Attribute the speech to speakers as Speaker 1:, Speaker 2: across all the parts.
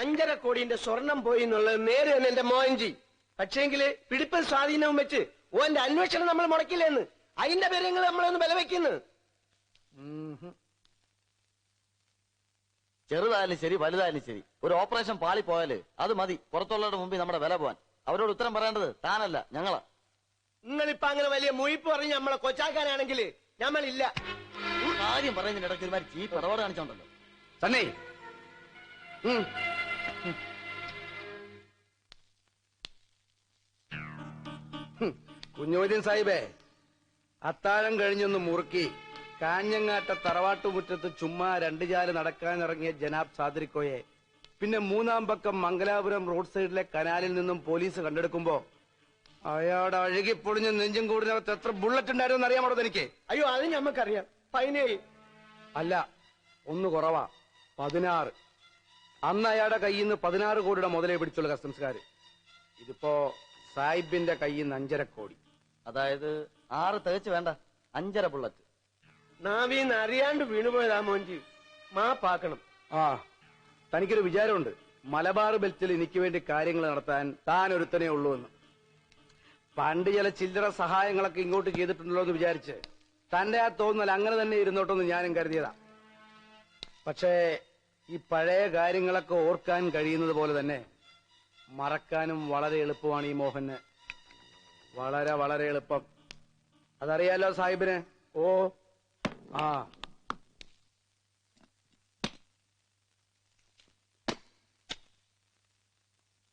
Speaker 1: അഞ്ചര കോടിന്റെ സ്വർണം പോയി എന്നുള്ളത് നേരെ തന്നെ എന്റെ മോഹൻജി പക്ഷേങ്കിൽ പിടിപ്പൻ സ്വാധീനവും വെച്ച് ഓന്റെ അന്വേഷണം നമ്മൾ മുടക്കില്ലെന്ന്. അതിന്റെ പേര് നിങ്ങൾ നമ്മളൊന്ന് ബലവെക്കുന്നു
Speaker 2: ചെറുതായാലും ശരി വലുതായാലും ശരി. ഒരു ഓപ്പറേഷൻ പാളി പോയാൽ അത് മതി. പുറത്തുള്ളവരുടെ മുമ്പിൽ നമ്മുടെ വില പോവാൻ. അവരോട് ഉത്തരം പറയേണ്ടത് താനല്ല ഞങ്ങളാ.
Speaker 1: നിങ്ങളിപ്പോ അങ്ങനെ വലിയ മുയിപ്പ് പറഞ്ഞ് നമ്മളെ കൊച്ചാക്കാനാണെങ്കിൽ ഞമ്മളില്ല
Speaker 2: കാര്യം പറയുന്നതിനിടയ്ക്ക് ഒരുമാതിരി ചീപ്പ് ഇടപാട് കാണിച്ചോണ്ടല്ലോ.
Speaker 1: തന്നെ
Speaker 3: കുഞ്ഞോദ്യൻ സാഹിബേ അത്താഴം കഴിഞ്ഞൊന്ന് മുറുക്കി കാഞ്ഞങ്ങാട്ട തറവാട്ടുമുറ്റത്ത് ചുമ്മാ രണ്ട് ചാൽ നടക്കാനിറങ്ങിയ ജനാബ് സാദരിക്കോയെ പിന്നെ മൂന്നാം പക്കം മംഗലാപുരം റോഡ് സൈഡിലെ കനാലിൽ നിന്നും പോലീസ് കണ്ടെടുക്കുമ്പോ അയാടെ അഴുകി പൊളിഞ്ഞ നെഞ്ചും കൂടിനകത്ത് എത്ര ബുള്ളറ്റ് ഉണ്ടായിരുന്നു അറിയാമോ എനിക്ക്?
Speaker 1: അയ്യോ അത് ഞമ്മക്കറിയാം. പതിനേഴ്.
Speaker 3: അല്ല ഒന്ന് കുറവാ. പതിനാറ്. അന്ന് അയാളുടെ കയ്യിൽ നിന്ന് പതിനാറ് കോടിയുടെ മുതലേ പിടിച്ചുള്ള കസ്റ്റംസുകാര്. ഇതിപ്പോ സാഹിബിന്റെ കയ്യിൽ നിന്ന് അഞ്ചര കോടി.
Speaker 2: അതായത് ആറ് തികച്ച് വേണ്ട അഞ്ചര ബുള്ളറ്റ്.
Speaker 1: നാവീന്ന് അറിയാണ്ട് വീണുപോയതാ മോൻജി മാപ്പാക്കണം
Speaker 3: ആ തനിക്കൊരു വിചാരമുണ്ട്. മലബാർ ബെൽറ്റിൽ എനിക്ക് വേണ്ടി കാര്യങ്ങൾ നടത്താൻ താൻ ഒരുത്തനേ ഉള്ളൂ എന്ന്. പണ്ട് ചില ചില്ലറ സഹായങ്ങളൊക്കെ ഇങ്ങോട്ട് ചെയ്തിട്ടുണ്ടല്ലോ എന്ന് വിചാരിച്ച് തന്റെ ആ തോന്നൽ അങ്ങനെ തന്നെ ഇരുന്നോട്ടെന്ന് ഞാനും കരുതിയതാ. പക്ഷേ ഈ പഴയ കാര്യങ്ങളൊക്കെ ഓർക്കാൻ കഴിയുന്നത് പോലെ തന്നെ മറക്കാനും വളരെ എളുപ്പമാണ് ഈ മോഹന്. വളരെ വളരെ എളുപ്പം. അതറിയാലോ സാഹിബിന്? ഓ ആ.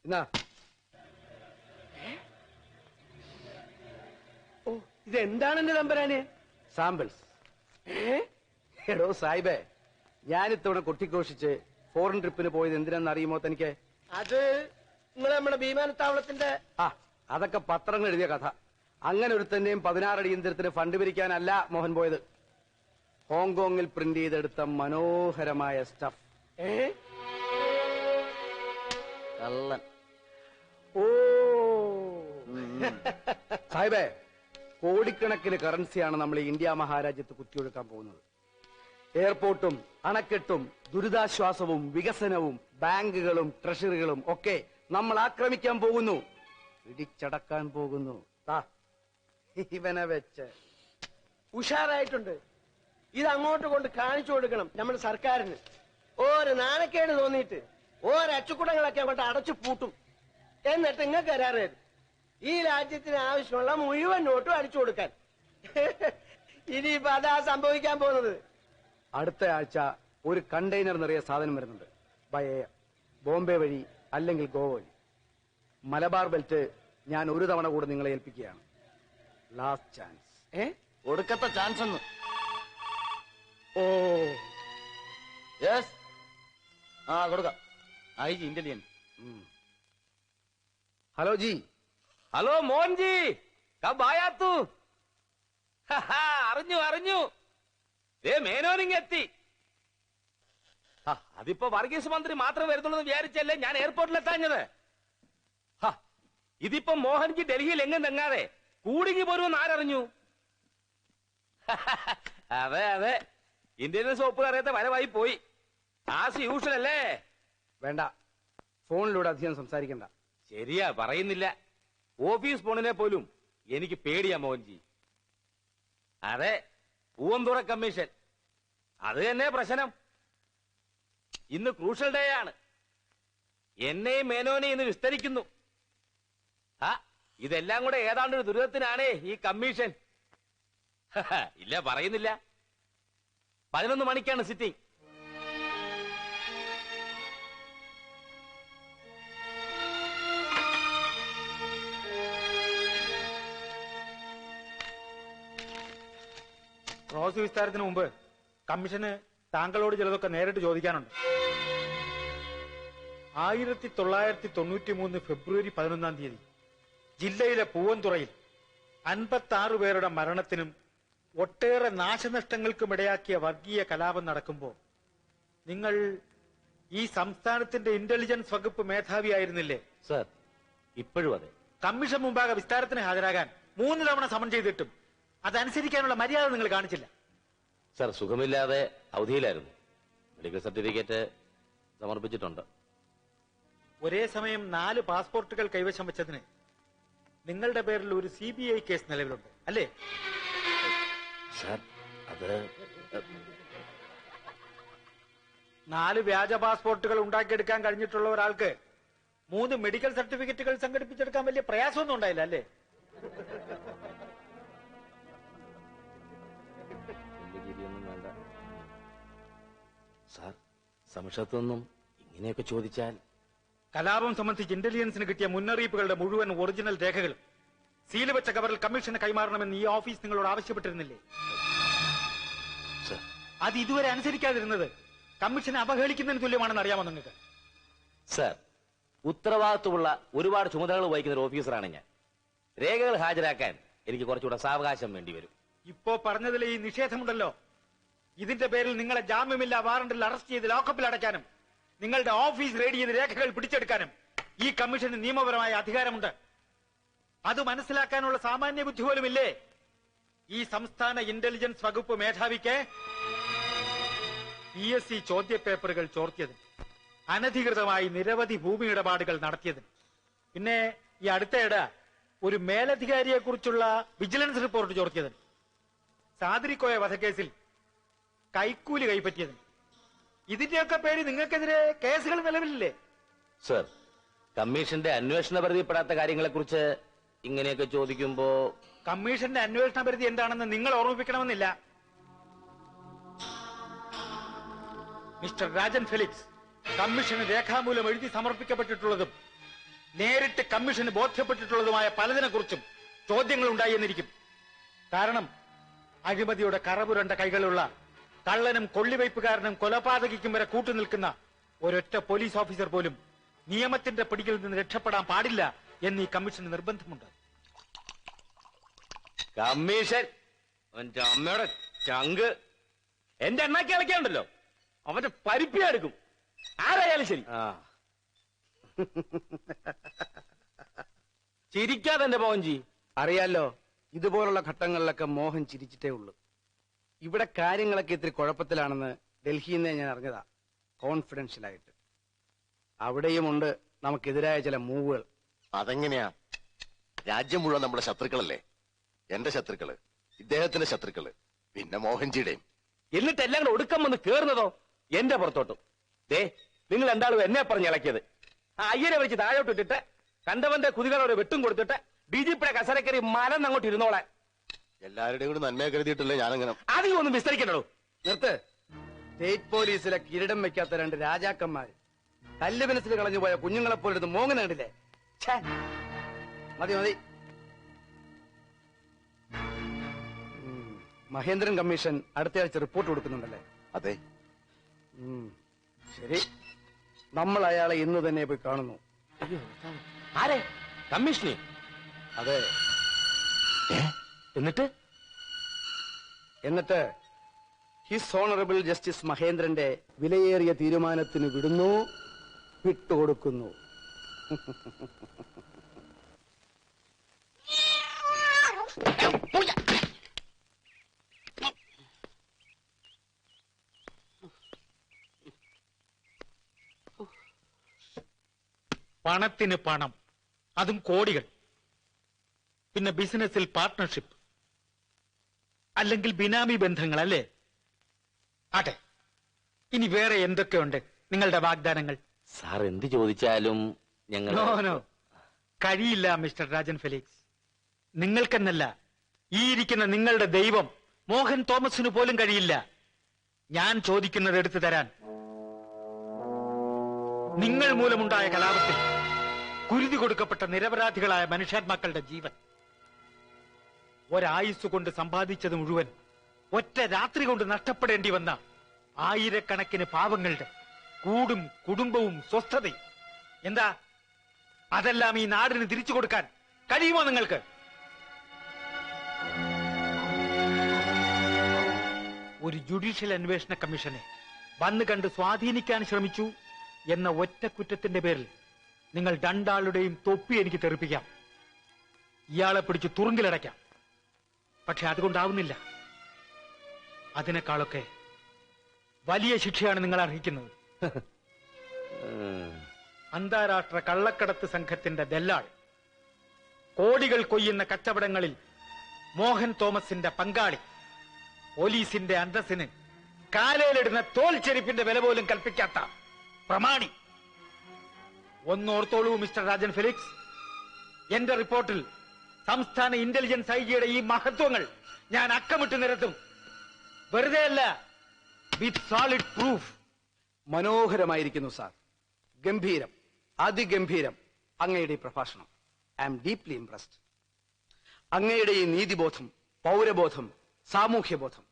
Speaker 3: എന്നാ
Speaker 1: ഓ ഇത് എന്താണ് എന്റെ തമ്പരാന്?
Speaker 3: സാമ്പിൾസ്. എടോ സാഹിബേ ഞാനിത്തവണ കൊട്ടിഘോഷിച്ച് ഫോറിൻ ട്രിപ്പിന് പോയത് എന്തിനാണെന്ന് അറിയുമോ തനിക്ക്?
Speaker 1: അത് നിങ്ങൾ നമ്മുടെ വിമാനത്താവളത്തിന്റെ
Speaker 3: ആ അതൊക്കെ പത്രങ്ങൾ എഴുതിയ കഥ. അങ്ങനെ ഒരുത്തന്റെയും പതിനാറടി ഇന്ദ്രത്തിന് ഫണ്ട് പിരിക്കാനല്ല മോഹൻ പോയത്. ഹോങ്കോങ്ങിൽ പ്രിന്റ് ചെയ്തെടുത്ത മനോഹരമായ സ്റ്റഫ്
Speaker 1: ഏ?
Speaker 2: കള്ളൻ.
Speaker 1: ഓ.
Speaker 3: സാഹിബേ കോടിക്കണക്കിന് കറൻസിയാണ് നമ്മൾ ഇന്ത്യ മഹാരാജ്യത്ത് കുത്തിയൊഴുക്കാൻ പോകുന്നത്. എയർപോർട്ടും അണക്കെട്ടും ദുരിതാശ്വാസവും വികസനവും ബാങ്കുകളും ട്രഷറികളും ഒക്കെ നമ്മൾ ആക്രമിക്കാൻ പോകുന്നു. ഇടിച്ചടക്കാൻ പോകുന്നു. ഇവനെ വെച്ച്.
Speaker 1: ഉഷാറായിട്ടുണ്ട്. ഇത് അങ്ങോട്ട് കൊണ്ട് കാണിച്ചു കൊടുക്കണം നമ്മുടെ സർക്കാരിന്. ഓരോ നാണക്കേട് തോന്നിയിട്ട് ഓരോ അച്ചുക്കുടങ്ങളൊക്കെ അങ്ങോട്ട് അടച്ചു പൂട്ടും. എന്നിട്ട് ഇങ്ങക്ക് കരാറേത് ഈ രാജ്യത്തിന് ആവശ്യമുള്ള മുഴുവൻ നോട്ടും അടിച്ചു കൊടുക്കാൻ. ഇനിയിപ്പോ അതാ സംഭവിക്കാൻ പോകുന്നത്.
Speaker 3: അടുത്ത ആഴ്ച ഒരു കണ്ടെയ്നർ നിറയെ സാധനം വരുന്നുണ്ട്. ബൈ എയർ ബോംബെ വഴി അല്ലെങ്കിൽ ഗോവ വഴി. മലബാർ ബെൽറ്റ് ഞാൻ ഒരു തവണ കൂടെ നിങ്ങളെ ഏൽപ്പിക്കുകയാണ്. ലാസ്റ്റ് ചാൻസ്
Speaker 1: ഏ?
Speaker 2: ഒടുക്കത്തെ ചാൻസ് ഒന്ന്
Speaker 1: ഓ.
Speaker 2: യെസ് ആ കൊടുക്കാം. ഐ ജി ഇന്റലിയൻ
Speaker 3: ഹലോ ജി.
Speaker 4: ഹലോ മോൻജി കബായാത്തു അറിഞ്ഞു അറിഞ്ഞു. ഏ മേനോനിങ് എത്തി. അതിപ്പോ വർഗീസ് മന്ത്രി മാത്രം വരുന്നുള്ളൂ എന്ന് വിചാരിച്ചല്ലേ ഞാൻ എയർപോർട്ടിൽ എത്താഞ്ഞത് ഇതിപ്പോ മോഹൻജി ഡൽഹിയിൽ എങ്ങും തെങ്ങാതെ കൂടിങ്ങി പോരുമെന്ന് ആരറിഞ്ഞു? അതെ അതെ. ഇന്ത്യൻ സോപ്പ് അറിയാത്ത വരവായി പോയി. ആസ് യൂഷ്വൽ അല്ലേ?
Speaker 3: വേണ്ട. ഫോണിലൂടെ അധികം സംസാരിക്കണ്ട.
Speaker 4: ശരിയാ പറയുന്നില്ല. ഓഫീസ് ഫോണിനെ പോലും എനിക്ക് പേടിയാ മോഹൻജി. അതെ പൂവന്തുറ കമ്മീഷൻ അത് തന്നെ പ്രശ്നം. ഇന്ന് ക്രൂഷ്യൽ ഡേ ആണ്. എന്നെയും മേനോനെ ഇന്ന് വിസ്തരിക്കുന്നു. ഇതെല്ലാം കൂടെ ഏതാണ്ട് ഒരു ദുരിതത്തിനാണേ ഈ കമ്മീഷൻ. ഇല്ല പറയുന്നില്ല. പതിനൊന്ന് മണിക്കാണ് സിറ്റിംഗ്
Speaker 5: റോസ് വിസ്താരത്തിന് മുമ്പ് കമ്മീഷന് താങ്കളോട് ചിലതൊക്കെ നേരിട്ട് ചോദിക്കാനുണ്ട്. ആയിരത്തി തൊള്ളായിരത്തി തൊണ്ണൂറ്റി മൂന്ന് ഫെബ്രുവരി പതിനൊന്നാം തീയതി. ജില്ലയിലെ പൂവന്തുറയിൽ അൻപത്തി ആറ് പേരുടെ മരണത്തിനും ഒട്ടേറെ നാശനഷ്ടങ്ങൾക്കും ഇടയാക്കിയ വർഗീയ കലാപം നടക്കുമ്പോൾ നിങ്ങൾ ഈ സംസ്ഥാനത്തിന്റെ ഇന്റലിജൻസ് വകുപ്പ് മേധാവിയായിരുന്നില്ലേ
Speaker 4: സർ ഇപ്പോഴും അതെ.
Speaker 5: കമ്മീഷൻ മുമ്പാകെ വിസ്താരത്തിന് ഹാജരാകാൻ മൂന്ന് തവണ സമൺ ചെയ്തിട്ടും അതനുസരിക്കാനുള്ള മര്യാദ നിങ്ങൾ കാണിച്ചില്ല.
Speaker 4: സർ സുഖമില്ലാതെ അവധിയിലായിരുന്നു. മെഡിക്കൽ സർട്ടിഫിക്കറ്റ് സമർപ്പിച്ചിട്ടുണ്ട്.
Speaker 5: ഒരേ സമയം നാല് പാസ്പോർട്ടുകൾ കൈവശം വെച്ചതിന് നിങ്ങളുടെ പേരിൽ ഒരു സി ബി ഐ കേസ് നിലവിലുണ്ട്. അല്ലേ?
Speaker 4: സാർ അത്
Speaker 5: നാല് വ്യാജ പാസ്പോർട്ടുകൾ ഉണ്ടാക്കിയെടുക്കാൻ കഴിഞ്ഞിട്ടുള്ള ഒരാൾക്ക് മൂന്ന് മെഡിക്കൽ സർട്ടിഫിക്കറ്റുകൾ സംഘടിപ്പിച്ചെടുക്കാൻ വലിയ പ്രയാസമൊന്നും ഉണ്ടായില്ല അല്ലേ?
Speaker 4: സാർ സംശയത്തൊന്നും ഇങ്ങനെയൊക്കെ ചോദിച്ചാൽ
Speaker 5: കലാപം സംബന്ധിച്ച് ഇന്റലിജൻസിന് കിട്ടിയ മുന്നറിയിപ്പുകളുടെ മുഴുവൻ ഒറിജിനൽ രേഖകളും. സീൽ വെച്ച കവറിൽ കമ്മീഷന് കൈമാറണമെന്ന് ഈ ഓഫീസ് നിങ്ങളോട് ആവശ്യപ്പെട്ടിരുന്നില്ലേ? അത് ഇതുവരെ അനുസരിക്കാതിരുന്നത് കമ്മീഷനെ അവഹേളിക്കുന്നതിന് തുല്യമാണെന്ന് അറിയാമോ നിങ്ങൾക്ക്?
Speaker 4: സർ ഉത്തരവാദിത്വമുള്ള ഒരുപാട് ചുമതലകൾ വഹിക്കുന്ന ഒരു ഓഫീസറാണ് ഞാൻ. രേഖകൾ ഹാജരാക്കാൻ എനിക്ക് കുറച്ചുകൂടെ സാവകാശം വേണ്ടി വരും.
Speaker 5: ഇപ്പോ പറഞ്ഞതിൽ ഈ നിഷേധമുണ്ടല്ലോ. ഇതിന്റെ പേരിൽ നിങ്ങളെ ജാമ്യമില്ല വാറണ്ടിൽ അറസ്റ്റ് ചെയ്ത് ലോക്കപ്പിൽ അടയ്ക്കാനും നിങ്ങളുടെ ഓഫീസ് റെയ്ഡ് ചെയ്ത് രേഖകൾ പിടിച്ചെടുക്കാനും ഈ കമ്മീഷന് നിയമപരമായ അധികാരമുണ്ട്. അത് മനസ്സിലാക്കാനുള്ള സാമാന്യ ബുദ്ധി പോലുമില്ലേ? ഈ സംസ്ഥാന ഇന്റലിജൻസ് വകുപ്പ് മേധാവിക്ക് പി എസ് സി ചോദ്യപേപ്പറുകൾ ചോർത്തിയതിന് അനധികൃതമായി നിരവധി ഭൂമി ഇടപാടുകൾ നടത്തിയതിന് പിന്നെ ഈ അടുത്തയിടെ ഒരു മേലധികാരിയെ കുറിച്ചുള്ള വിജിലൻസ് റിപ്പോർട്ട് ചോർത്തിയതിന് സാദിരിക്കോയ വധക്കേസിൽ കൈക്കൂലി കൈപ്പറ്റിയതിന് ഇതിന്റെയൊക്കെ പേടി നിങ്ങൾക്കെതിരെ കേസുകൾ നിലവിലില്ലേ?
Speaker 4: സർ കമ്മീഷന്റെ അന്വേഷണ പരിധിപ്പെടാത്ത കാര്യങ്ങളെക്കുറിച്ച് ഇങ്ങനെയൊക്കെ ചോദിക്കുമ്പോ
Speaker 5: കമ്മീഷന്റെ അന്വേഷണ പരിധി എന്താണെന്ന് നിങ്ങൾ ഓർമ്മിപ്പിക്കണമെന്നില്ല. മിസ്റ്റർ രാജൻ ഫിലിപ്സ് കമ്മീഷന് രേഖാമൂലം എഴുതി സമർപ്പിക്കപ്പെട്ടിട്ടുള്ളതും നേരിട്ട് കമ്മീഷന് ബോധ്യപ്പെട്ടിട്ടുള്ളതുമായ പലതിനെ കുറിച്ചും ചോദ്യങ്ങൾ ഉണ്ടായി എന്നിരിക്കും. കാരണം അഴിമതിയുടെ കറപുരണ്ട കൈകളുള്ള കള്ളനും കൊള്ളിവയ്പ്പുകാരനും കൊലപാതകിക്കും വരെ കൂട്ടുനിൽക്കുന്ന ഒരൊറ്റ പോലീസ് ഓഫീസർ പോലും നിയമത്തിന്റെ പിടിയിൽ നിന്ന് രക്ഷപ്പെടാൻ പാടില്ല എന്ന് ഈ കമ്മീഷന് നിർബന്ധമുണ്ട്.
Speaker 4: കമ്മീഷൻ എന്റെ അമ്മയുടെ ചങ്ക്. എന്റെ എണ്ണാക്കി ഇളക്കാണ്ടല്ലോ അവന്റെ പരിപ്പിയാ എടുക്കും. ആരായാലും ശരി. ചിരിക്കാതെ എന്റെ മോഹൻജി.
Speaker 3: അറിയാലോ ഇതുപോലുള്ള ഘട്ടങ്ങളിലൊക്കെ മോഹൻ ചിരിച്ചിട്ടേ ഉള്ളൂ. ഇവിടെ കാര്യങ്ങളൊക്കെ ഇത്തിരി കുഴപ്പത്തിലാണെന്ന് ഡൽഹിയിൽ നിന്ന് ഞാൻ അറിഞ്ഞതാ. കോൺഫിഡൻഷ്യൽ ആയിട്ട് അവിടെയുമുണ്ട് നമുക്കെതിരായ ചില മൂവുകൾ.
Speaker 6: അതെങ്ങനെയാ? രാജ്യം മുഴുവൻ നമ്മുടെ ശത്രുക്കളല്ലേ? എന്റെ ശത്രുക്കൾ ഇദ്ദേഹത്തിന്റെ ശത്രുക്കൾ പിന്നെ മോഹൻജിയുടെയും.
Speaker 4: എന്നിട്ട് എല്ലാം കൂടെ ഒടുക്കം വന്ന് കേറുന്നതോ? എന്റെ പുറത്തോട്ടും. ദേ നിങ്ങൾ രണ്ടാളും എന്നെ പറഞ്ഞ് ഇളക്കിയത്? ആ അയ്യനെ വിളിച്ച് താഴോട്ട് ഇട്ടിട്ട് കണ്ടവന്റെ കുതികളോട് വെട്ടും കൊടുത്തിട്ട് ഡി ജി പിയുടെ കസരക്കറി മലന്നങ്ങോട്ട് അങ്ങോട്ട് ഇരുന്നോളെ
Speaker 6: എല്ലാവരുടെയും കൂടി നന്മയെ കരുതിയിട്ടല്ലേ ഞാനങ്ങനെ
Speaker 4: അധികം ഒന്നും
Speaker 3: നിർത്ത്. സ്റ്റേറ്റ് പോലീസിലെ കിരീടം വെക്കാത്ത രണ്ട് രാജാക്കന്മാര്. കല്ല് മനസ്സിൽ കളഞ്ഞു പോയ കുഞ്ഞുങ്ങളെ പോലെ എടുത്ത് മോങ്ങുന്ന കണ്ടില്ലേ? ഛേ. മതി മതി. ഉം. മഹേന്ദ്രൻ കമ്മീഷൻ അടുത്തയാഴ്ച റിപ്പോർട്ട് കൊടുക്കുന്നുണ്ടല്ലേ?
Speaker 6: അതെ.
Speaker 3: ഉം. ശരി. നമ്മൾ അയാളെ ഇന്ന് തന്നെ പോയി കാണുന്നു.
Speaker 4: ആരെ? കമ്മീഷനെ?
Speaker 3: അതെ.
Speaker 4: എന്നിട്ട്?
Speaker 3: എന്നിട്ട് ഹിസ് ഓണറബിൾ ജസ്റ്റിസ് മഹേന്ദ്രന്റെ വിലയേറിയ തീരുമാനത്തിന് വിടുന്നു വിട്ടുകൊടുക്കുന്നു.
Speaker 5: പണത്തിന് പണം അതും കോടികൾ. പിന്നെ ബിസിനസ്സിൽ പാർട്ട്ണർഷിപ്പ് അല്ലെങ്കിൽ ബിനാമി ബന്ധങ്ങൾ അല്ലേ ആട്ടെ ഇനി വേറെ എന്തൊക്കെയുണ്ട് നിങ്ങളുടെ വാഗ്ദാനങ്ങൾ?
Speaker 4: സാർ എന്ത് ചോദിച്ചാലും ഞങ്ങൾ
Speaker 5: നോ നോ. കഴിയില്ല മിസ്റ്റർ രാജൻ ഫെലിക്സ്. നിങ്ങൾക്കെന്നല്ല ഈ ഇരിക്കുന്ന നിങ്ങളുടെ ദൈവം മോഹൻ തോമസിന് പോലും കഴിയില്ല. ഞാൻ ചോദിക്കുന്നത് എടുത്തു തരാൻ. നിങ്ങൾ മൂലമുണ്ടായ കലാപത്തിൽ കുരുതി കൊടുക്കപ്പെട്ട നിരപരാധികളായ മനുഷ്യാത്മാക്കളുടെ ജീവൻ. ഒരായുസ് കൊണ്ട് സമ്പാദിച്ചത് മുഴുവൻ ഒറ്റ രാത്രി കൊണ്ട് നഷ്ടപ്പെടേണ്ടി വന്ന ആയിരക്കണക്കിന് പാവങ്ങളുടെ കൂടും കുടുംബവും സ്വസ്ഥതയും. എന്താ? അതെല്ലാം ഈ നാടിന് തിരിച്ചു കൊടുക്കാൻ കഴിയുമോ നിങ്ങൾക്ക്? ഒരു ജുഡീഷ്യൽ അന്വേഷണ കമ്മീഷനെ വന്ന് കണ്ട് സ്വാധീനിക്കാൻ ശ്രമിച്ചു എന്ന ഒറ്റ കുറ്റത്തിന്റെ പേരിൽ നിങ്ങൾ രണ്ടാളുടെയും തൊപ്പി എനിക്ക് തെറിപ്പിക്കാം. ഇയാളെ പിടിച്ച് തുറുങ്കിലടയ്ക്കാം. പക്ഷെ അതുകൊണ്ടാവുന്നില്ല. അതിനേക്കാളൊക്കെ വലിയ ശിക്ഷയാണ് നിങ്ങൾ അർഹിക്കുന്നത്. അന്താരാഷ്ട്ര കള്ളക്കടത്ത് സംഘത്തിന്റെ ദല്ലാൾ കോടികൾ കൊയ്യുന്ന കച്ചവടങ്ങളിൽ മോഹൻ തോമസിന്റെ പങ്കാളി പോലീസിന്റെ അന്തസ്സിന് കാലയിലിടുന്ന തോൽ ചെരുപ്പിന്റെ വില പോലും കൽപ്പിക്കാത്ത പ്രമാണി. ഒന്നോർത്തോളൂ മിസ്റ്റർ രാജൻ ഫെലിക്സ്. എന്റെ റിപ്പോർട്ടിൽ സംസ്ഥാന ഇന്റലിജൻസ് ഐ ജിയുടെ ഈ മഹത്വങ്ങൾ ഞാൻ അക്കമിട്ട് നിരത്തും. വെറുതെ അല്ല വിത്ത് സോളിഡ് പ്രൂഫ്
Speaker 3: മനോഹരമായിരിക്കുന്നു സാർ. ഗംഭീരം അതിഗംഭീരം അങ്ങയുടെ പ്രഭാഷണം. ഐ ആം ഡീപ്ലി ഇംപ്രസ്ഡ് അങ്ങയുടെ ഈ നീതിബോധം പൗരബോധം സാമൂഹ്യബോധം.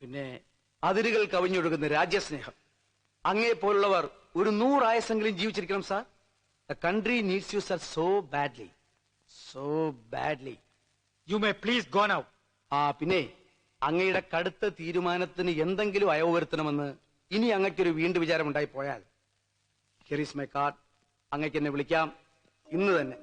Speaker 3: പിന്നെ അതിരുകൾ കവിഞ്ഞൊഴുകുന്ന രാജ്യസ്നേഹം. അങ്ങേ പോലുള്ളവർ ഒരു നൂറായസെങ്കിലും ജീവിച്ചിരിക്കണം sir. The country needs you sir so badly so badly
Speaker 5: you may please go now
Speaker 3: ആ പിന്നെ അങ്ങയുടെ കടുത്ത തീരുമാനത്തിന് എന്തെങ്കിലും അയവ് വരുത്തണമെന്ന് ഇനി അങ്ങയ്ക്കൊരു വീണ്ടും വിചാരമുണ്ടായി പോയാൽ ഹിയർ ഈസ് മൈ കാർഡ് അങ്ങയ്ക്ക് എന്നെ വിളിക്കാം. ഇന്ന് തന്നെ.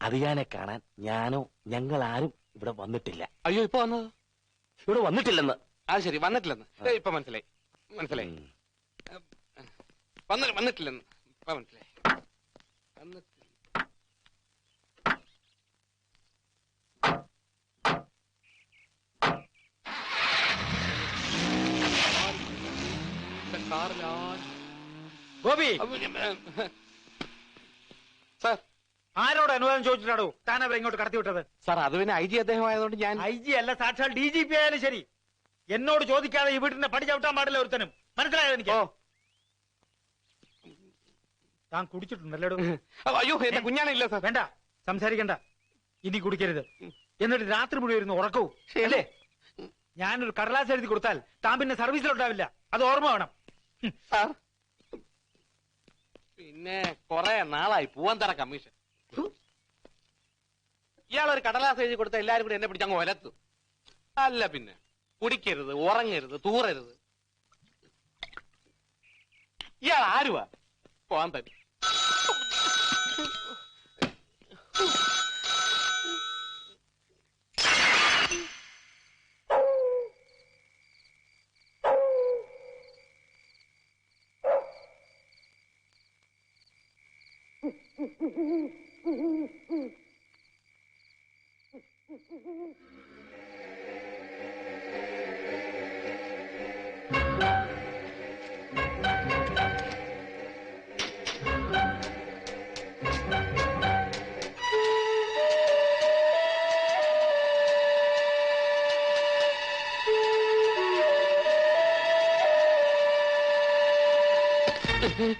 Speaker 4: അതിയാനെ കാണാൻ ഞാനോ ഞങ്ങൾ ആരും ഇവിടെ വന്നിട്ടില്ല.
Speaker 7: അയ്യോ ഇപ്പൊ വന്നത്
Speaker 4: ഇവിടെ വന്നിട്ടില്ലെന്ന്.
Speaker 7: ആ ശരി വന്നിട്ടില്ലെന്ന്. ഇപ്പൊ മനസ്സിലായി. മനസ്സിലായി. വന്ന വന്നിട്ടില്ലെന്ന്. ഇപ്പൊ മനസ്സിലായി. വന്നിട്ടില്ല.
Speaker 5: ഗോപി!
Speaker 7: സാർ
Speaker 5: ആരോട് അനുവാദം ചോദിച്ചിട്ടാണോ താൻ അവരെ ഇങ്ങോട്ട് കടത്തി വിട്ടത്?
Speaker 7: സാർ അത് പിന്നെ ഐ ജി അദ്ദേഹം ആയതുകൊണ്ട് ഞാൻ
Speaker 5: ഐ ജി അല്ല സാക്ഷാൽ ഡി ജി പി ആയാലും ശരി. എന്നോട് ചോദിക്കാതെ ഈ വീട്ടിന്റെ പടി ചവിട്ടാൻ പാടില്ല ഒരുത്തനും. മനസ്സിലായോ എനിക്ക്? താൻ കുടിച്ചിട്ടുണ്ടല്ലോ
Speaker 7: അയ്യോ എന്റെ കുഞ്ഞാണില്ല സാർ.
Speaker 5: വേണ്ട സംസാരിക്കണ്ട. ഇനി കുടിക്കരുത്. എന്നിട്ട് രാത്രി മുഴുവൻ ഇരുന്ന് ഉറക്കവും. അല്ലേ? ഞാനൊരു കടലാസ് എഴുതി കൊടുത്താൽ താൻ പിന്നെ സർവീസിലുണ്ടാവില്ല. അത് ഓർമ്മ വേണം.
Speaker 7: സാർ. പിന്നെ കൊറേ നാളായി പൂവന്തറ കമ്മീഷൻ. ഇയാളൊരു കടലാസ് എഴുതി കൊടുത്ത എല്ലാരും കൂടി എന്നെ പിടിച്ചങ്ങ് ഒലത്തു അല്ല പിന്നെ. കുടിക്കരുത് ഉറങ്ങരുത് തൂറരുത്. ഇയാൾ ആരുവാ? പോവാൻ തന്നെ
Speaker 5: Mm-hmm.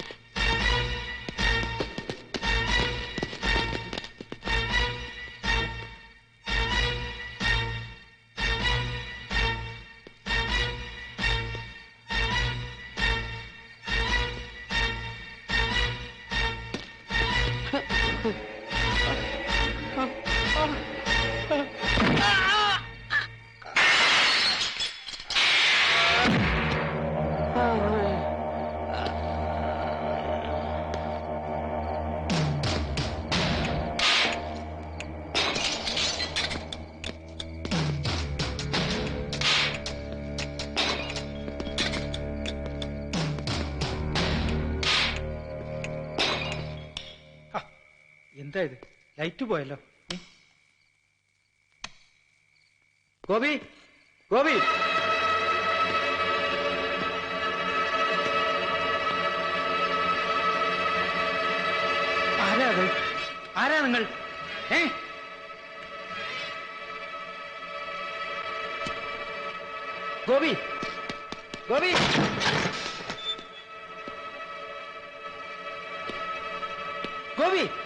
Speaker 5: എന്താ ഇത് ലൈറ്റ് പോയല്ലോ. ഗോപി ഗോപി. ആരാ ആരാ നിങ്ങൾ? ഏ? ഗോപി ഗോപി. ഗോപി.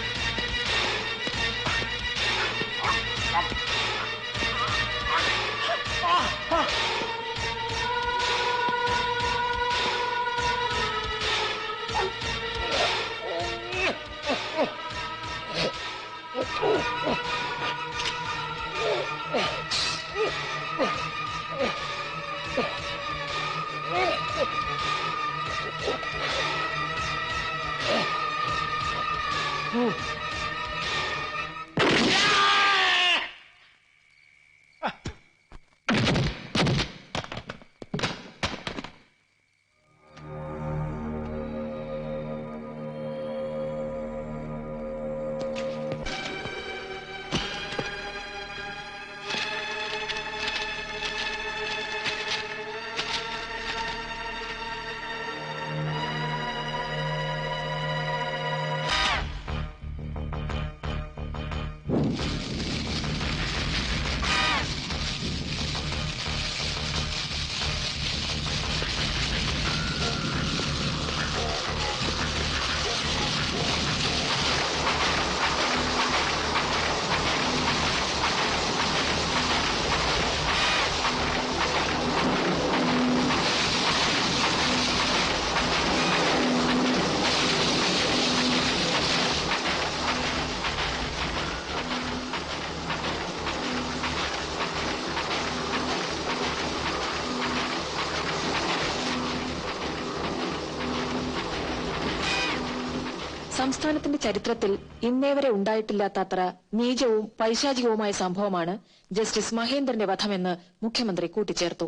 Speaker 8: സംസ്ഥാനത്തിന്റെ ചരിത്രത്തിൽ ഇന്നേവരെ ഉണ്ടായിട്ടില്ലാത്തത്ര നീചവും പൈശാചികവുമായ സംഭവമാണ് ജസ്റ്റിസ് മഹേന്ദ്രന്റെ വധമെന്ന് മുഖ്യമന്ത്രി കൂട്ടിച്ചേർത്തു.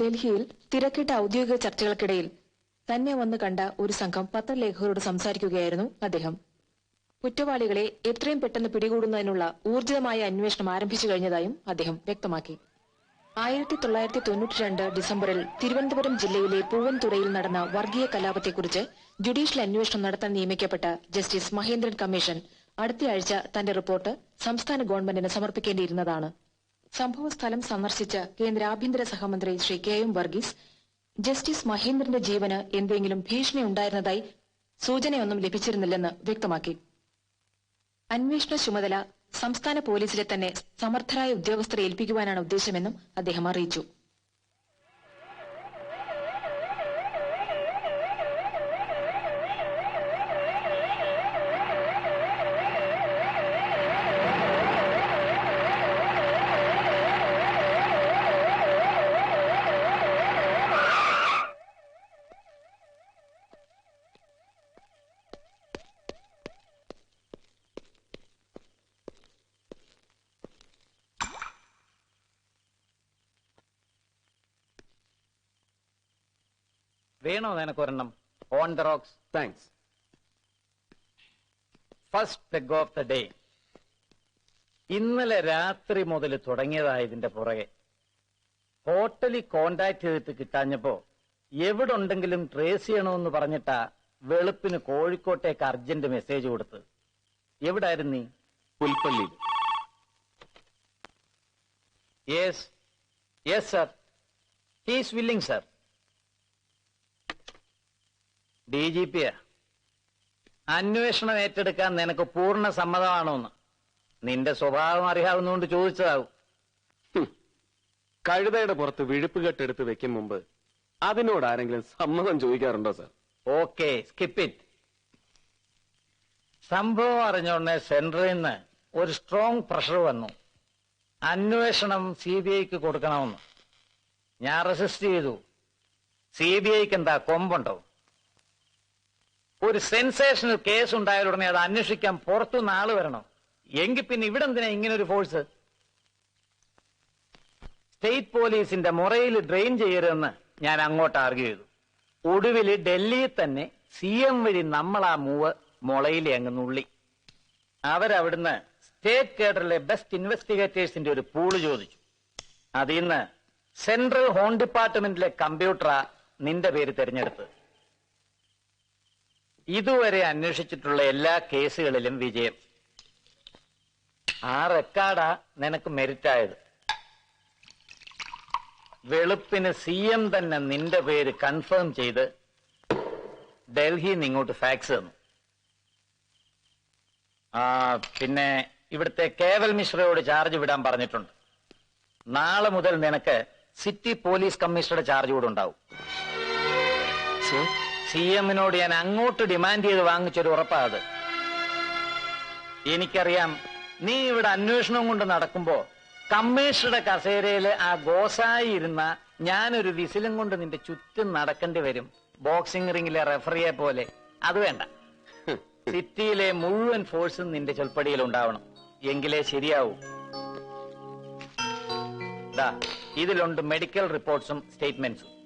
Speaker 8: ഡൽഹിയിൽ തിരക്കിട്ട ഔദ്യോഗിക ചർച്ചകൾക്കിടയിൽ തന്നെ വന്ന് കണ്ട ഒരു സംഘം പത്രലേഖകരോട് സംസാരിക്കുകയായിരുന്നു അദ്ദേഹം. കുറ്റവാളികളെ എത്രയും പെട്ടെന്ന് പിടികൂടുന്നതിനുള്ള ഊർജിതമായ അന്വേഷണം ആരംഭിച്ചു കഴിഞ്ഞതായും അദ്ദേഹം വ്യക്തമാക്കി. ആയിരത്തി തൊള്ളായിരത്തി തൊണ്ണൂറ്റി രണ്ട് ഡിസംബറിൽ തിരുവനന്തപുരം ജില്ലയിലെ പൂവൻതുറയിൽ നടന്ന വർഗീയ കലാപത്തെക്കുറിച്ച് ജുഡീഷ്യൽ അന്വേഷണം നടത്താൻ നിയമിക്കപ്പെട്ട ജസ്റ്റിസ് മഹേന്ദ്രൻ കമ്മീഷൻ അടുത്തയാഴ്ച തന്റെ റിപ്പോർട്ട് സംസ്ഥാന ഗവൺമെന്റിന് സമർപ്പിക്കേണ്ടിയിരുന്നതാണ്. സംഭവസ്ഥലം സന്ദർശിച്ച കേന്ദ്ര ആഭ്യന്തര സഹമന്ത്രി Shri K M Varghese justice മഹേന്ദ്രന്റെ ജീവന് എന്തെങ്കിലും ഭീഷണി ഉണ്ടായിരുന്നതായി സൂചനയൊന്നും ലഭിച്ചിരുന്നില്ലെന്ന് വ്യക്തമാക്കി. അന്വേഷണ ചുമതല സംസ്ഥാന പോലീസിലെ തന്നെ സമർത്ഥരായ ഉദ്യോഗസ്ഥരെ ഏൽപ്പിക്കുവാനാണ് ഉദ്ദേശമെന്നും അദ്ദേഹം അറിയിച്ചു
Speaker 2: വേണോ നിനക്കൊരെണ്ണം? On the rocks
Speaker 3: thanks
Speaker 2: first peg of the day ഇന്നലെ രാത്രി മുതൽ തുടങ്ങിയതായ ഇതിന്റെ പുറകെ. ഹോട്ടലിൽ കോണ്ടാക്ട് ചെയ്തിട്ട് കിട്ടാഞ്ഞപ്പോ എവിടെ ഉണ്ടെങ്കിലും ട്രേസ് ചെയ്യണമെന്ന് പറഞ്ഞിട്ടാ വെളുപ്പിന് കോഴിക്കോട്ടേക്ക് അർജന്റ് മെസ്സേജ് കൊടുത്ത്. എവിടായിരുന്നു നീ?
Speaker 9: Pulpally.
Speaker 2: Yes yes sir he's willing sir D G Piya അന്വേഷണം ഏറ്റെടുക്കാൻ നിനക്ക് പൂർണ സമ്മതമാണോന്ന്? നിന്റെ സ്വഭാവം അറിയാവുന്നതുകൊണ്ട് ചോദിച്ചതാവും
Speaker 9: കഴുതയുടെ പുറത്ത് വിഴുപ്പ് കെട്ടെടുത്ത് വെക്കും മുമ്പ് അതിനോട് ആരെങ്കിലും സമ്മതം ചോദിക്കാറുണ്ടോ സർ?
Speaker 2: Okay skip it. സംഭവം അറിഞ്ഞോടനെ സെൻട്രലിൽ നിന്ന് ഒരു സ്ട്രോങ് പ്രഷർ വന്നു. അന്വേഷണം സി ബി ഐക്ക് കൊടുക്കണമെന്ന്. ഞാൻ റെസിസ്റ്റ് ചെയ്തു. സി ബി ഐക്ക് എന്താ കൊമ്പുണ്ടോ? ഒരു സെൻസേഷണൽ കേസ് ഉണ്ടായാൽ ഉടനെ അത് അന്വേഷിക്കാൻ പുറത്തുനിന്ന് ആൾ വരണം. എങ്കിൽ പിന്നെ ഇവിടെ എന്തിനാ ഇങ്ങനെ ഒരു ഫോഴ്സ് സ്റ്റേറ്റ് പോലീസിന്റെ മുറയിൽ ഡ്രെയിൻ ചെയ്യരുതെന്ന് ഞാൻ അങ്ങോട്ട് ആർഗ്യൂ ചെയ്തു. ഒടുവിൽ ഡൽഹിയിൽ തന്നെ സി എം വഴി നമ്മൾ ആ മൂവ് മുളയിലെ അങ്ങ് നുള്ളി. അവരവിടുന്ന് സ്റ്റേറ്റ് കേഡറിലെ ബെസ്റ്റ് ഇൻവെസ്റ്റിഗേറ്റേഴ്സിന്റെ ഒരു പൂൾ ചോദിച്ചു. അതിൽ നിന്ന് സെൻട്രൽ ഹോം ഡിപ്പാർട്ട്മെന്റിലെ കമ്പ്യൂട്ടറാ നിന്റെ പേര് തിരഞ്ഞെടുത്തത് ഇതുവരെ അന്വേഷിച്ചിട്ടുള്ള എല്ലാ കേസുകളിലും വിജയം. ആ റെക്കാർഡാ നിനക്ക് മെറിറ്റ് ആയത് വെളുപ്പിന് സി എം തന്നെ നിന്റെ പേര് കൺഫേം ചെയ്ത് ഡൽഹിയിൽ നിന്ന് ഇങ്ങോട്ട് ഫാക്സ് തന്നു. ആ പിന്നെ ഇവിടുത്തെ കേവൽ മിശ്രയോട് ചാർജ് വിടാൻ പറഞ്ഞിട്ടുണ്ട്. നാളെ മുതൽ നിനക്ക് സിറ്റി പോലീസ് കമ്മീഷണറുടെ ചാർജ് കൂടെ ഉണ്ടാവും. സി എമ്മിനോട് ഞാൻ അങ്ങോട്ട് ഡിമാൻഡ് ചെയ്ത് വാങ്ങിച്ചൊരു ഉറപ്പാ അത്. എനിക്കറിയാം നീ ഇവിടെ അന്വേഷണം കൊണ്ട് നടക്കുമ്പോ കമ്മീഷണറുടെ കസേരയിൽ ആ ഗോസായി ഇരുന്ന ഞാനൊരു വിസിലും കൊണ്ട് നിന്റെ ചുറ്റും നടക്കേണ്ടി വരും. ബോക്സിംഗ് റിംഗിലെ റെഫറിയെ പോലെ. അത് വേണ്ട. സിറ്റിയിലെ മുഴുവൻ ഫോഴ്സും നിന്റെ ചൊൽപ്പടിയിൽ ഉണ്ടാവണം. എങ്കിലേ ശരിയാവൂ. ഇതിലുണ്ട് മെഡിക്കൽ റിപ്പോർട്ട്സും സ്റ്റേറ്റ്മെന്റ്സും.